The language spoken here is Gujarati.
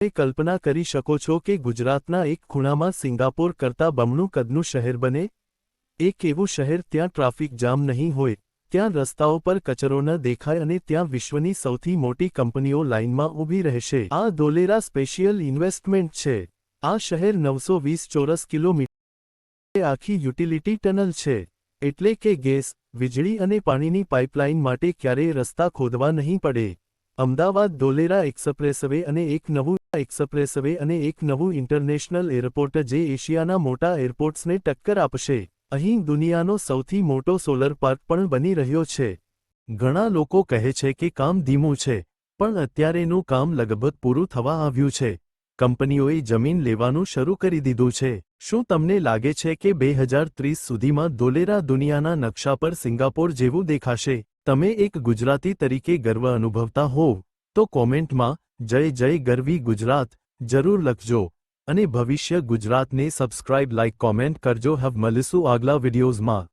કલ્પના કરી શકો છો કે ગુજરાતના એક ખૂણામાં સિંગાપોર કરતાં બમણું કદનું શહેર બને. એક એવું શહેર ત્યાં ટ્રાફિક જામ નહીં હોય, ત્યાં રસ્તાઓ પર કચરો ન દેખાય અને ત્યાં વિશ્વની સૌથી મોટી કંપનીઓ લાઇનમાં ઊભી રહેશે. આ ધોલેરા સ્પેશિયલ ઇન્વેસ્ટમેન્ટ છે. આ શહેર નવસો વીસ ચોરસ કિલોમીટર આખી યુટિલિટી ટનલ છે. એટલે કે ગેસ, વીજળી અને પાણીની પાઇપલાઇન માટે ક્યારેય રસ્તા ખોદવા નહીં પડે. અમદાવાદ ધોલેરા એક્સપ્રેસવે અને એક નવું એક્સપ્રેસવે અને એક નવું ઇન્ટરનેશનલ એરપોર્ટ જે એશિયાના મોટા એરપોર્ટ્સને ટક્કર આપશે. અહીં દુનિયાનો સૌથી મોટો સોલર પાર્ક પણ બની રહ્યો છે. ઘણા લોકો કહે છે કે કામ ધીમું છે, પણ અત્યારેનું કામ લગભગ પૂરું થવા આવ્યું છે. કંપનીઓએ જમીન લેવાનું શરૂ કરી દીધું છે. શું તમને લાગે છે કે બે હજાર ત્રીસ સુધીમાં ધોલેરા દુનિયાના નકશા પર સિંગાપોર જેવું દેખાશે? તમે એક ગુજરાતી તરીકે ગર્વ અનુભવતા હોવ, તો કોમેન્ટમાં, જય જય ગરવી ગુજરાત, જરૂર લખજો, અને ભવિષ્ય ગુજરાતને સબસ્ક્રાઇબ, લાઇક, કોમેન્ટ કરજો. હવ મળીશું આગલા વિડીયોઝમાં.